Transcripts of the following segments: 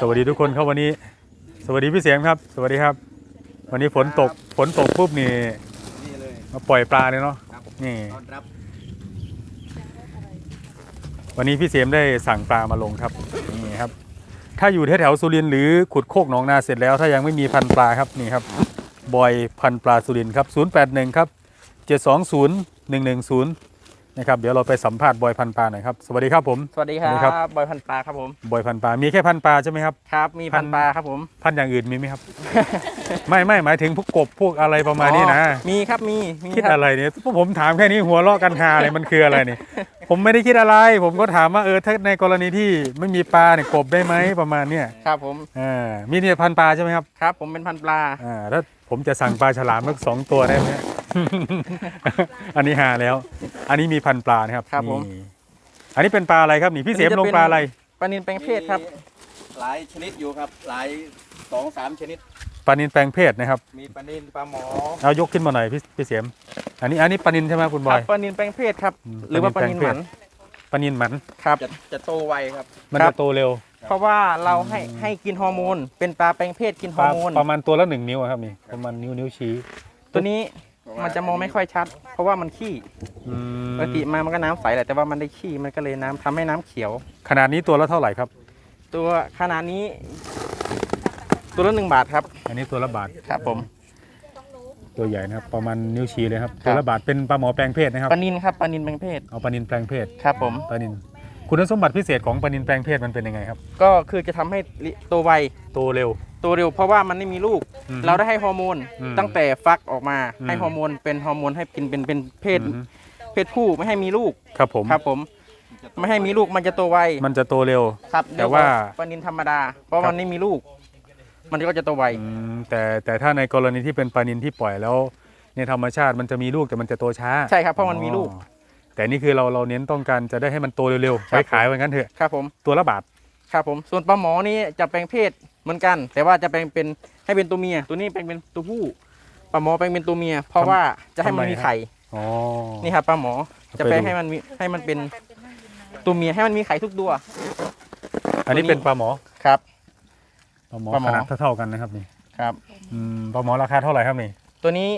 สวัสดีทุกคนครับวันนี้ สวัสดีพี่เสียงครับ สวัสดีครับ วันนี้ฝนตกฝนตกปุ๊บนี่นี่เลยมาปล่อยปลาเลยเนาะครับนี่ต้อนรับวันนี้พี่เสียมได้สั่งปลามาลงครับนี่ครับ ถ้าอยู่แถวๆสุรินทร์หรือขุดโคกหนองนาเสร็จแล้ว ถ้ายังไม่มีพันธุ์ปลาครับนี่ครับบอยพันธุ์ปลาสุรินทร์ครับ081ครับ720 110 นะครับเดี๋ยวเราไปสัมภาษณ์บอยพันธุ์ปลาหน่อยครับสวัสดีครับผม สวัสดีครัสวัสดีครับ บ บอยพันปลาครับผม บอยพันธุ์ปลามีแค่พันธุ์ปลาใช่ไหมครับ ครับ มีพัพันน ปลาครับผม พันธุ์อย่างอื่นมีไหมครับ ไม่ไม่หมายถึงพวกกบพวกอะไรประมาณนี้นะ อ๋อมีครับ มี มีคิดรับอะไรเนี่ยพวกผมถามแค่นี้หัวเราะกันฮาอะไรมันคืออะไรเนี่ย ผมไม่ได้คิดอะไร ผมก็ถามว่าเออถ้าในกรณีที่ไม่มีปลาเนี่ยกบได้ไหมประมาณเนี้ยครับผม อ่ามีเนี่ยพันปลาใช่ไหมครับครับ ผมเป็นพันปลา อ่าถ้า ผมจะสั่งปลาฉลามสักสองตัวได้ไหม อันนี้หาแล้ว อันนี้มีพันปลานะครับครับผมนี่อันนี้เป็นปลาอะไรครับ นี่พี่เสียมอันนี้ลจะงเป็น ปลาอะไร ปลานินแปลงเพศครับ หลายชนิดอยู่ครับ หลายสองสามชนิด ปลานินแปลงเพศนะครับ มีปลานิลปลาหมอเอายกขึ้นมาหน่อยพี่พี่เสียม อันนี้อันนี้ปลานินใช่ไหมคุณบคอรับย ปลานินแปลงเพศครับ อืมหรือว่าปลานินปลานิลหแปลมังนเพศปลานินหมัน ครับ จะจะโตไวครับ มันครัจะบ โตเร็ว เพราะว่าเราให้ให้กินฮอร์โมน เป็นปลาแปลงเพศกินฮปอลาร์โมน ประมาณตัวละหนึ่งนิ้วอะครับนี่ประมาณนิ้วนิ้วชี้ตัวนี้มันจะมองไม่ค่อยชัด เพราะว่ามันขี้อืมปกติมามันก็น้ำใสแหละแต่ว่ามันได้ขี้มันก็เลยน้ำทำให้น้ำเขียว ขนาดนี้ตัวละเท่าไหร่ครับ ตัวขนาดนี้ ตัวละหนึ่งบาทครับอันนี้ตัวละบาทครับผม ตัวใหญ่นะครับ ประมาณนิ้วชี้เลยครับ ครัตัวบละบาทเป็นปลาหมอแปลงเพศนะครับ ปลานินครับปลานินแปลงเพศเอาปลานินแปลงเพศครับผม ปลานิน คุณสมบัติพิเศษของปลานินแปลงเพศมันเป็นยังไงครับ ก็คือจะทำให้ลิโตไวโตเร็ว ตัวเร็ว เพราะว่ามันไม่มีลูก อืมเราได้ให้ฮอร์โมนอืมตั้งแต่ฟักออกมา อืมให้ฮอร์โมนเป็นฮอร์โมนให้กินเป็นเป็นเพศ อืมเพศผู้ไม่ให้มีลูกครับผม ครับผม ไม่ให้มีลูกมันจะโตไวมันจะโตเร็ว ครับแต่เดี๋ยวว่าปลานินธรรมดา เพราะครับ มันไม่มีลูก มันก็จะโตไว อืมแต่แต่ถ้าในกรณีที่เป็นปลานินที่ปล่อยแล้วในธรรมชาติมันจะมีลูกแต่มันจะโตช้าใช่ครับเพราะมันมีลูก อ๋อ แต่นี่คือเราเราเน้นต้องการจะได้ให้มันโตเร็วๆครัไว้บขายไว้งั้นเถอะครับผมตัวละบาทครับผมส่วนปลาหมอนี่จะแปลงเพศเหมือนกัน แต่ว่าจะแปลงเป็นให้เป็นตัวเมีย ตัวนี้แปลงเป็นตัวผู้ปลาหมอแปลงเป็นตัวเมีย เพราะว่าจะให้มันมีไข่อ๋อนี่ครับปลาหมอจะไปแปลงดูให้มันมีให้มันเป็นตัวเมียให้มันมีไข่ทุกตัว อันนี้ตัวนี้เป็นปลาหมอครับปลาหมอปลาหมขอนาดเท่าๆกันนะครับนี่ครับอืมปลาหมอราคาเท่าไหร่ครับนี่ตัวนี้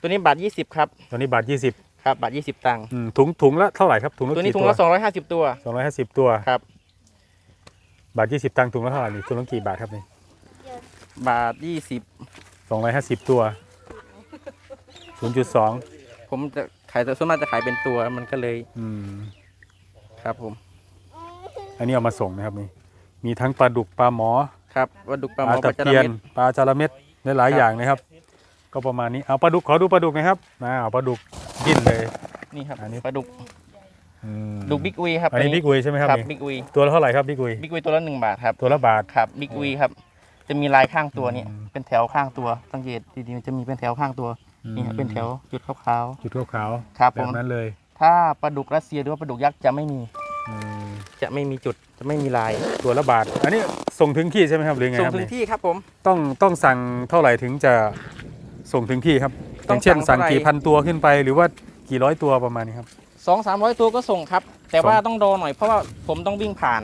ตัวนี้บาท20ครับ ตัวนี้บาทยี่สิบ ครับบาท20ตังค์ถุงถุงละเท่าไหร่ครับถุงละตัวนี้กี่ถุงตัวละ250ตัว สองร้อยห้าสิบตัว ครับ บาทยี่สิบตังค์ถุงละเท่าไหร่นี่ถุงละกี่บาทครับนี่บาทสองร้อยห้าสิบตัวศูนย์จุดสอง20ผมจะขายแต่ส่วนมากจะขายเป็นตัวมันก็เลยอืม ครับผม อันนี้เอามาส่งนะครับนี่ มีทั้งปลาดุกปลาหมอครับปลาดุกปปลาลาหมอปตะลาจาระเพียนเม็ดปลาจาระเม็ดหลายๆครับอย่างนะครับ ก็ประมาณนี้เอาปลาดุกขอดูปลาดุกหนะครับมาเอาปลาดุก กินเลย นี่ครับอันนี้ ปลาดุกอืมดุกบิ๊กอุยครับอันนี้บิ๊กอุยใช่ไหมครับครับนี่บิ๊กอุยตัวละเท่าไหร่ครับบิ๊กอุยบิ๊กอุยตัวละหนึ่งบาทครับตัวละบาท ครับบิ๊กอุยครับ จะมีลายข้างตัวเนี่ย อืม เป็นแถวข้างตัวสังเกตดีๆมันจะมีเป็นแถวข้างตัวนี่ครับเป็นแถวจุดขาวจุดขาวๆครับๆแบผบมนั้นเลยถ้าปลาดุกรัสเซียหรือว่าปลาดุกยักษ์จะไม่มีอืมจะไม่มีจุดจะไม่มีลายตัวละบาท อันนี้ส่งถึงที่ใช่ไหมครับหรือไงส่งครับถึงนี่ที่ครับผม ต้องต้องสั่งเท่าไหร่ถึงจะส่งถึงที่ครับ อต้องย่างเช่นสั่สั่งงเท่าไหร่กี่พันตัวขึ้นไป หรือว่ากี่ร้อยตัวประมาณนี้ครับสองสามร้อยตัวก็ส่งครับ แต่ว่าส่งต้องรอหน่อยเพราะว่าผมต้องวิ่งผ่าน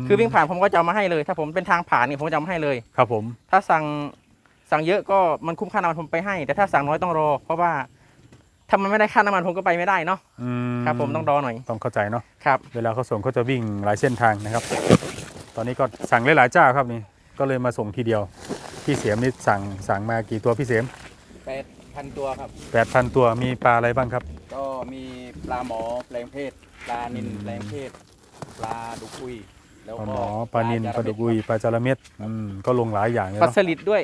มคือวิ่งผ่านผมก็จะเอามาให้เลย ถ้าผมเป็นทางผ่านนี่ผมจะเอามาให้เลย ครับผม ถ้าสั่งสั่งเยอะก็มันคุ้มค่าน้ำมันผมไปให้ แต่ถ้าสั่งน้อยต้องรอ เพราะว่าถ้ามันไม่ได้ค่าน้ำมันผมก็ไปไม่ได้เนาะอืครับผมต้องรอหน่อยต้องเข้าใจเนาะครับเวลาเขาส่งเขาจะวิ่งหลายเส้นทางนะครับ ตอนนี้ก็สั่งหลายๆเจ้าครับนี่ก็เลยมาส่งทีเดียวพี่เสียมนี่สั่งสั่งมากี่ตัวพี่เสียมแปด พันตัวครับ 8,000 ตัวมีปลาอะไรบ้างครับ ก็มีปลาหมอแปลงเพศ ปลานิลอืมแปลงเพศ ปลาดุกุย แล้วปลาก็หมอปลานิลปลาดุกุยปลาจาระเม็ดอืมก็ลงหลายอย่างเลยปลาเนาะสลิดด้วย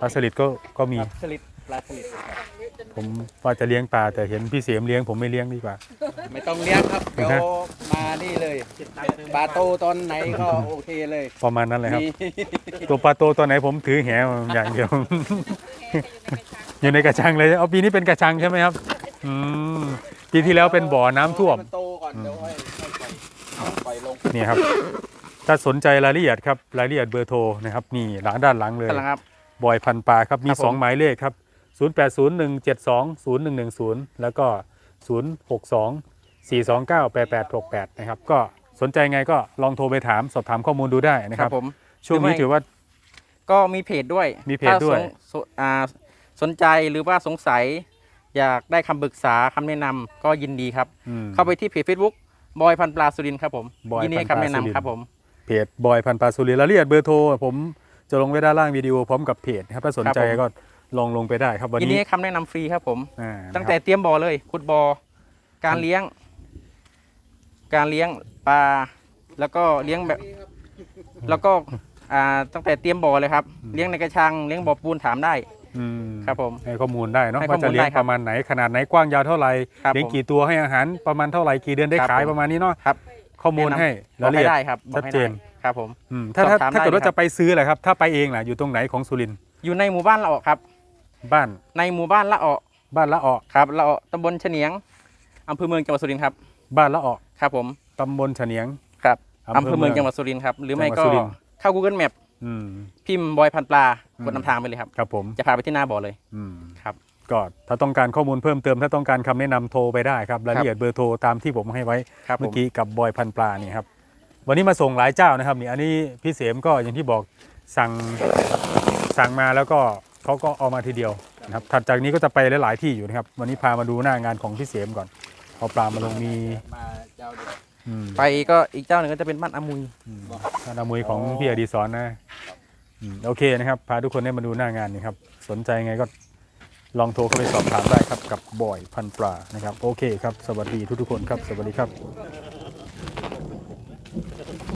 ปลาสลิดก็ก็มีปลาสลิด ปลาสลิดครับผมว่าจะเลี้ยงปลาแต่เห็นพี่เสียมเลี้ยงผมไม่เลี้ยงดีกว่า ไม่ต้องเลี้ยงครับเดี๋ยวนะมานี่เลยปลาโตตอนไหนก็โอเคเลยประมาณนั้นเลยครับมีตัวปลาโตตัวไหนผมถือแหอย่างเดียว อยู่ในกระชังเลยเอาปีนี้เป็นกระชังใช่ไหมครับอืมปีที่แล้วเป็นบ่อน้ำท่วมมันโตก่อนเดี๋ยวให้ให้ปล่อยปล่อยลงนี่ครับ ถ้าสนใจรายละเอียดครับรายละเอียดเบอร์โทรนะครับนี่หลังด้านหลังเลยกำลังครับบอยพันปลาครับมีครับผม2หมายเลขครับ 0801720110 แล้วก็ 062 429 8868 นะครับ ก็สนใจไงก็ลองโทรไปถามสอบถามข้อมูลดูได้นะคครัรับบผม ช่วงนี้หรือไม่ถือว่า ก็มีเพจด้วยมีเพจด้วยถ้าสงสอ่าสนใจหรือว่าสงสัย อยากได้คำปรึกษาคำแนะนำก็ยินดีครับ อืม เข้าไปที่เพจ Facebook บอยพันปลาสุรินทร์ครับผมบอยยินดีให้พันปลาคำแนะสุรินทร์ นำครับผม เพจบอยพันปลาสุรินทร์รายละเอียดเบอร์โทรผมจะลงไว้ด้านล่างวิดีโอพร้อมกับเพจนะครับถ้าสนใจครับผม ก็ ลองลงไปได้ครับวันยินดีนี้ให้คำแนะนำฟรีครับผม อ่าตั้งแต่เตรียมบ่อเลยขุดบ่อการเลี้ยง การเลี้ยงปลาแล้วก็เลี้ยงแบบ แล้วก็อ่าตั้งแต่เตรียมบ่อเลยครับ เลี้ยงในกระชังเลี้ยงบ่อปูนถามได้ อืมครับผม ให้ข้อมูลได้เนาะให้ข้อว่ามูลจะเลี้ยงได้ครับประมาณไหนขนาดไหนกว้างยาวเท่าไหร่ครับเลี้ยงผมกี่ตัวให้อาหารประมาณเท่าไหร่กี่เดือนได้ครับขายผม ประมาณนี้เนาะครับข้อมูลแนะนำให้บอรากยละให้เอียด ได้ครับบอกให้ชัดเจนได้ครับผม อืมถ้าถ้าสอบถามถ้าเกิดได้ว่าครับ จะไปซื้อแหละครับ ถ้าไปเองล่ะอยู่ตรงไหนของสุรินทร์อยู่ในหมู่บ้านละออครับ บ้านในหมู่บ้านละออบ้านละออครับละออตำบลเฉนียงอำเภอเมืองจังหวัดสุรินทร์ครับ บ้านละออครับผมตำบลเฉนียงครับอำเภออำเภอเมืองเมืองจังหวัดสุรินทร์ครับหรือไม่จังหวัดก็สุรินทร์เข้า Google Map อืมพิมพ์บอยพันปลาอืมกดนำทางไปเลยครับครับผมจะพาไปที่หน้าบ่อเลยอืมครับก็ถ้าต้องการข้อมูลเพิ่มเติม ถ้าต้องการคำแนะนำโทรไปได้ครับรายละเอียดเบอร์โทรตามที่ผมให้ไว้ครับผเมื่อมกี้กับบอยพันปลานี่ครับวันนี้มาส่งหลายเจ้านะครับนี่อันนี้พี่เสมก็อย่างที่บอกสั่งสั่งมาแล้วก็ เขาก็เอามาทีเดียวนะครับถัดจากนี้ก็จะไปหลาย ๆ ที่อยู่นะครับ วันนี้พามาดูหน้างานของพี่เสมก่อนเอาปลามาลงมีมาเจ้าเดียวอืมไปก็อีกเจ้าหนึ่งก็จะเป็นบ้านอามุย อืมท่านอามุยของพี่อดีศรนะอืมโอเคนะครับ พาทุกคนได้มาดูหน้างานนี่ครับ สนใจไงก็ลองโทรเข้าไปสอบถามได้ครับ กับบอยพันปลานะครับ โอเคครับ สวัสดีทุกๆคนครับ สวัสดีครับ